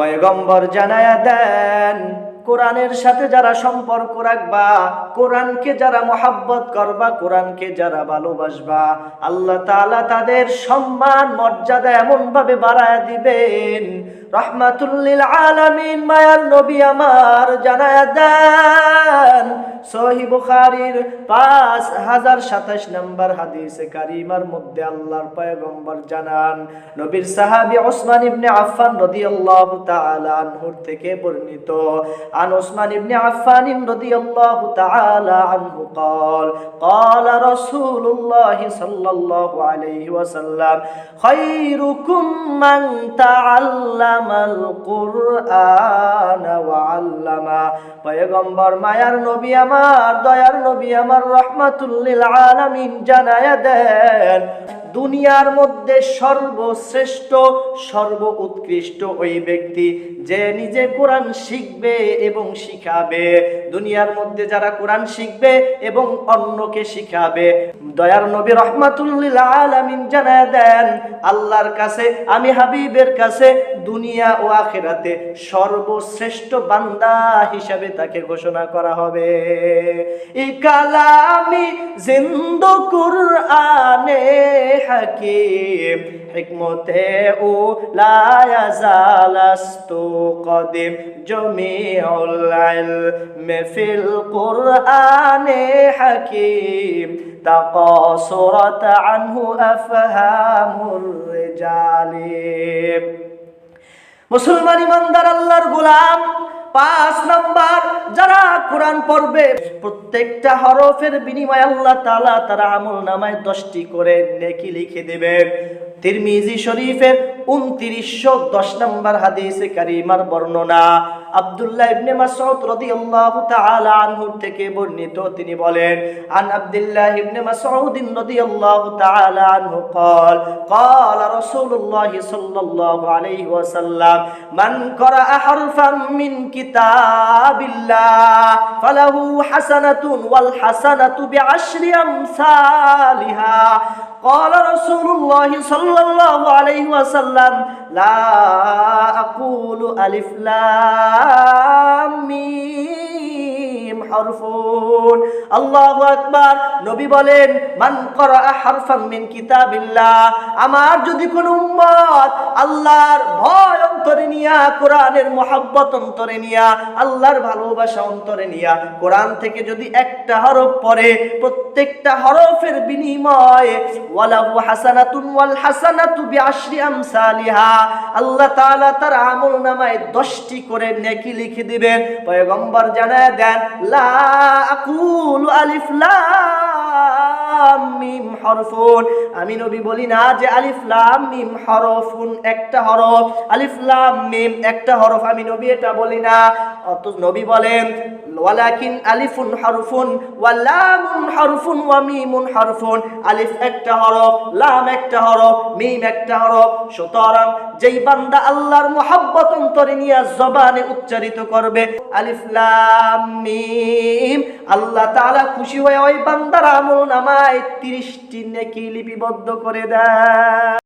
পয়গম্বর জানায়া দেন, কোরআনের সাথে যারা সম্পর্ক রাখবা, কোরআনকে যারা মোহাব্বত করবা, কোরআনকে যারা ভালোবাসবা, আল্লাহ তাআলা তাদের সম্মান, মর্যাদা এমনভাবে বাড়ায় দিবেন। রহমাতুল্লিল আলামিন মায়ার নবী আমার জানায়া দেন সহি বুখারীর পাঁচ হাজার সাতাশ নম্বর হাদিসে কারিমার মধ্যে আল্লাহর পয়গম্বর জানান নবীর সাহাবী ওসমান ইবনে আফফান রাদিয়াল্লাহু তাআলা আনহুর থেকে বর্ণিত عن عثمان بن عفان رضي الله تعالى عنه قال قال رسول الله صلى الله عليه وسلم خيركم من تعلم পয়গম্বর মায়ার নবী আমার, দয়ার নবী আমার দেন, দুনিয়ার মধ্যে সর্বশ্রেষ্ঠ সর্ব উৎকৃষ্ট ওই ব্যক্তি যে নিজে কোরআন শিখবে এবং শিখাবে। দুনিয়ার মধ্যে যারা কোরআন শিখবে এবং অন্যকে শিখাবে, দয়ার নবী রহমাতুল্লিল আলামিন দেন, আল্লাহর কাছে, আমি হাবিবের কাছে দুনিয়া ও আখেরাতে সর্বশ্রেষ্ঠ বান্দা হিসাবে তাকে ঘোষণা করা হবে। এই কালামি জিন্দু কুরআনে হাকিম, হিকমতে ও লায়াজালাস্তু কদিম জমিউল ইলম ফিল কুরআনে হাকিম, তাকাসুরাত আনহু আফহামুর রিজালিম। মুসলমান ইমানদার আল্লাহর গোলাম। পাঁচ নাম্বার, যারা কোরআন পড়বে, প্রত্যেকটা হরফের বিনিময় আল্লাহ তালা তারা আমল নামায় দশটি করে নেকি লিখে দেবেন। তিরমিজি শরীফের উনত্রিশশো দশ নম্বর হাদিসে কারিমার বর্ণনা আব্দুল্লাহ ইবনে মাসউদ রাদিয়াল্লাহু তাআলা আনহু থেকে বর্ণিত তিনি বলেন আন আব্দুল্লাহ ইবনে মাসউদ রাদিয়াল্লাহু তাআলা আনহু قال قال رسول الله صلى الله عليه وسلم من قرأ حرفا من كتاب الله فله حسنة والحسنة بعشر أمثالها قال رسول الله صلى الله عليه وسلم لا أقول ألف لام. আকবার। নবী বলেন, মান করা মিন কিতাবিল্লাহ। আমার যদি কোন উম্মত আল্লাহর ভয় অন্তরে নিয়া, কোরআনের মহাব্বত অন্তরে নিয়া, আল্লাহর ভালোবাসা অন্তরে নিয়া, কোরআন থেকে যদি একটা হরফ পড়ে, প্রত্যেকটা হরফের বিনিময়ে, ওয়ালাহু হাসানাতুন ওয়াল হাসানাতু আমসালিহা। আল্লাহ তাআলা তার আমল নামায় দশটি করে নেকি লিখে দিবেন। পয়গম্বর জানায় দেন, লা আকুলু আলিফ লাম মিম হরফুন আমি নবী বলি না যে আলিফ লাম মিম হরফুন একটা হরফ, আলিফ লাম মিম একটা হরফ। আমি নবী এটা বলি না। অত নবী বলেন ওয়ালাকিন আলিফুন হরফুন ওয়া লামুন হরফুন ওয়া মিমুন হরফুন। আলিফ একটা হরফ, লাম একটা হরফ, মিম একটা হরফ। সুতরাং যেই বান্দা আল্লাহর অন্তরে নিয়ে জবানে উচ্চারিত করবে, আলিফ, লাম, মিম, আল্লাহ তাআলা খুশি হয়ে ওই বান্দার আমল নামায় 30টি নেকি লিপিবদ্ধ করে দেয়।